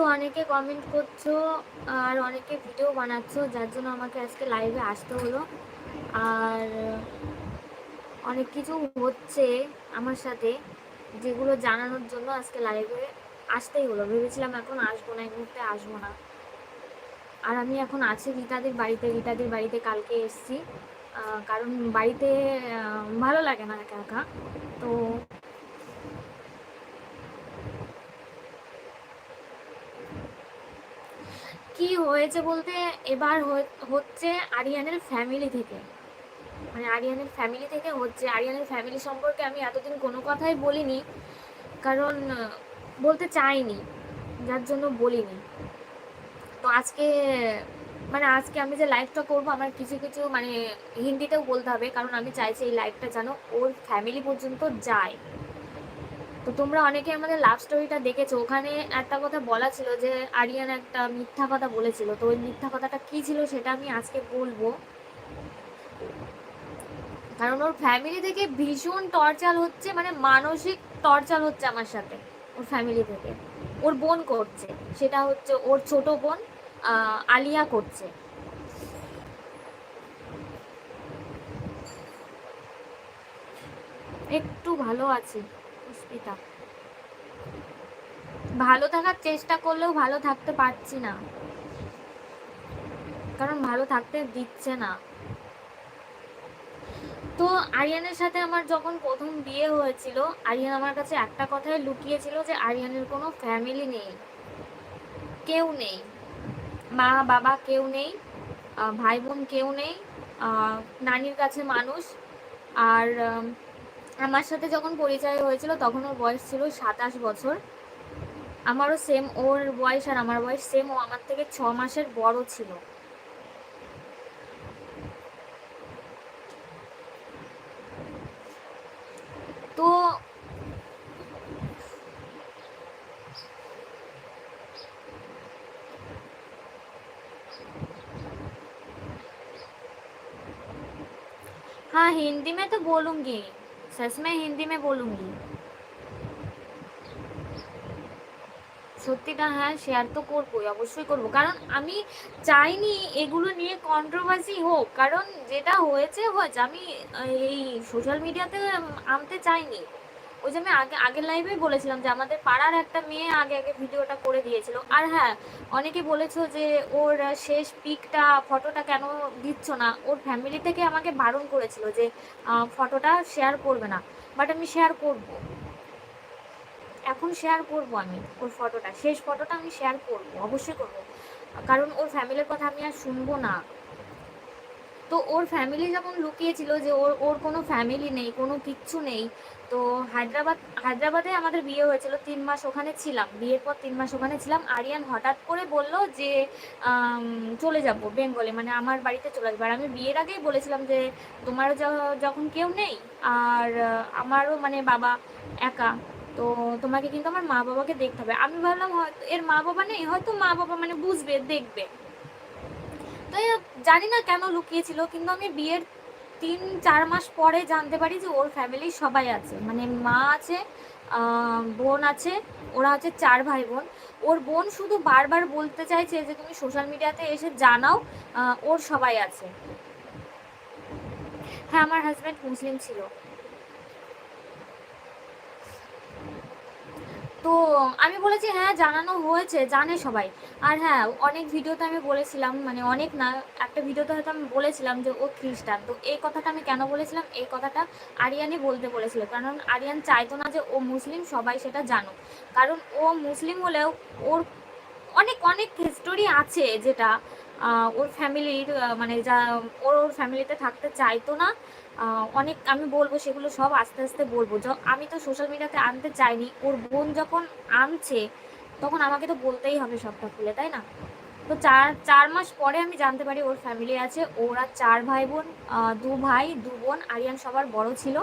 তো অনেকে কমেন্ট করছ আর অনেকে ভিডিও বানাচ্ছো, যার জন্য আমাকে আজকে লাইভে আসতে হলো। আর অনেক কিছু হচ্ছে আমার সাথে যেগুলো জানানোর জন্য আজকে লাইভে আসতেই হলো। ভেবেছিলাম এখন আসব না, এই মুহূর্তে আসব না। আর আমি এখন আছি গীতাদের বাড়িতে গীতাদের বাড়িতে কালকে এসছি। কারণ বাড়িতে ভালো লাগে না একা একা। তো কি হয়েছে বলতে এবার হচ্ছে আরিয়ানের ফ্যামিলি থেকে। মানে আরিয়ানের ফ্যামিলি থেকে হচ্ছে, আরিয়ানের ফ্যামিলি সম্পর্কে আমি এতদিন কোনো কথাই বলিনি, কারণ বলতে চাইনি, যার জন্য বলিনি। তো আজকে মানে আজকে আমি যে লাইভটা করব, আমার কিছু কিছু মানে হিন্দিতেও বলতে হবে, কারণ আমি চাইছি এই লাইভটা যেন ওর ফ্যামিলি পর্যন্ত যায়। তো তোমরা অনেকে আমাদের লাভ স্টোরিটা দেখেছ। ওখানে একটা কথা বলা ছিল যে, আরিয়ান একটা মিথ্যা কথা বলেছিল। তো ওই মিথ্যা কথাটা কি ছিল সেটা আমি আজকে বলব। কারণ ওর ফ্যামিলি থেকে ভীষণ টর্চার হচ্ছে মানে মানসিক টর্চার হচ্ছে আমার সাথে, ওর ফ্যামিলি থেকে। ওর বোন করছে, সেটা হচ্ছে ওর ছোট বোন আলিয়া করছে। একটু ভালো আছি। পুষ্পিতা ভালো থাকার চেষ্টা করলেও ভালো থাকতে পারছি না। কারণ ভালো থাকতে দিচ্ছে না। তো আরিয়ানের সাথে আমার যখন প্রথম বিয়ে হয়েছিল, আরিয়ান আমার কাছে একটা কথাই লুকিয়েছিল যে আরিয়ানের কোনো ফ্যামিলি নেই। কেউ নেই। মা, বাবা কেউ নেই ভাই বোন কেউ নেই নানির কাছে মানুষ। আর আমার সাথে যখন পরিচয় হয়েছিল তখন ওর বয়স ছিল সাতাশ বছর আমারও সেম ওর বয়স আর আমার বয়স সেম ও আমার থেকে ছ মাসের বড় ছিল তো हाँ हिंदी में तो बोलूंगी सच में हिंदी में बोलूंगी সত্যিটা হ্যাঁ শেয়ার তো করবোই অবশ্যই করবো কারণ আমি চাইনি এগুলো নিয়ে কন্ট্রোভার্সি হোক কারণ যেটা হয়েছে হয়েছে আমি আহ, এই সোশ্যাল মিডিয়াতে আনতে চাইনি ওই যে আমি আগে, আগের লাইভেই বলেছিলাম যে আমাদের পাড়ার একটা মেয়ে আগে আগে ভিডিওটা করে দিয়েছিল। আর হ্যাঁ অনেকে বলেছ যে ওর শেষ পিকটা ফটোটা কেন দিচ্ছ না? ওর ফ্যামিলি থেকে আমাকে বারণ করেছিল যে ফটোটা শেয়ার করবে না। বাট আমি শেয়ার করব। এখন শেয়ার করব আমি ওর ফটোটা শেষ ফটোটা আমি শেয়ার করব, অবশ্যই করব। কারণ ওর ফ্যামিলির কথা আমি আর শুনব না। তো ওর ফ্যামিলি যখন লুকিয়েছিল যে ওর ওর কোনো ফ্যামিলি নেই, কোনো কিচ্ছু নেই, তো হায়দ্রাবাদ, হায়দ্রাবাদে আমাদের বিয়ে হয়েছিল তিন মাস ওখানে ছিলাম, বিয়ের পর তিন মাস ওখানে ছিলাম। আরিয়ান হঠাৎ করে বলল যে চলে যাব বেঙ্গলে মানে আমার বাড়িতে চলে আসবে। আর আমি বিয়ের আগেই বলেছিলাম যে, তোমারও যখন কেউ নেই, আর আমারও মানে বাবা একা, তো তোমাকে কিন্তু আমার মা বাবাকে দেখতে হবে। আমি ভাবলাম হয়তো, এর মা বাবা নেই, হয়তো মা বাবা মানে বুঝবে, দেখবে। জানি না কেন লুকিয়েছিল, কিন্তু আমি বিয়ের তিন, চার মাস পরে জানতে পারি যে ওর ফ্যামিলি সবাই আছে। মানে মা আছে বোন আছে, ওরা হচ্ছে চার ভাই বোন ওর বোন শুধু বারবার বলতে চাইছে যে তুমি সোশ্যাল মিডিয়াতে এসে জানাও ওর সবাই আছে। হ্যাঁ আমার হাজব্যান্ড মুসলিম ছিল। তো আমি বলেছি হ্যাঁ জানানো হয়েছে, জানে সবাই। আর হ্যাঁ অনেক ভিডিওতে আমি বলেছিলাম মানে অনেক না, একটা ভিডিওতে হয়তো আমি বলেছিলাম যে ও খ্রিস্টান। তো এই কথাটা আমি কেন বলেছিলাম? এই কথাটা আরিয়ানই বলতে বলেছিল। কারণ আরিয়ান চাইতো না যে ও মুসলিম, সবাই সেটা জানুক। কারণ ও মুসলিম হলেও ওর অনেক অনেক হিস্টোরি আছে যেটা ওর ফ্যামিলির মানে যা ওর ওর ফ্যামিলিতে থাকতে চাইতো না। অনেক আমি বলব সেগুলো সব আস্তে আস্তে বলব। আমি তো সোশ্যাল মিডিয়াতে আনতে চাইনি। ওর বোন যখন আনছে, তখন আমাকে তো বলতেই হবে সবটা খুলে, তাই না? তো চার চার মাস পরে আমি জানতে পারি ওর ফ্যামিলি আছে। ওরা চার ভাই বোন দু ভাই, দু বোন, আরিয়ান সবার বড় ছিল।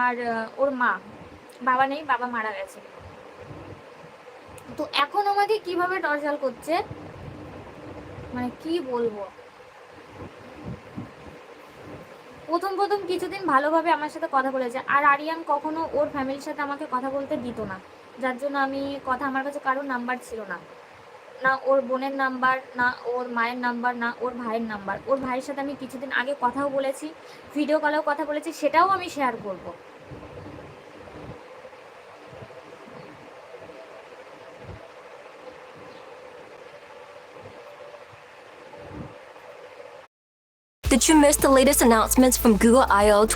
আর ওর মা, বাবা নেই, বাবা মারা গেছে। তো এখন আমাকে কীভাবে টর্চার করছে? মানে কি বলব? প্রথম প্রথম কিছুদিন ভালোভাবে আমার সাথে কথা বলেছে। আর আরিয়ান কখনো ওর ফ্যামিলির সাথে আমাকে কথা বলতে দিত না। যার জন্য আমি কথা, আমার কাছে কারোর নাম্বার ছিল না। না ওর বোনের নাম্বার, না ওর মায়ের নাম্বার, না ওর ভাইয়ের নাম্বার। ওর ভাইয়ের সাথে আমি কিছুদিন আগে কথাও বলেছি ভিডিও কলেও কথা বলেছি, সেটাও আমি শেয়ার করব। Did you miss the latest announcements from Google I.O.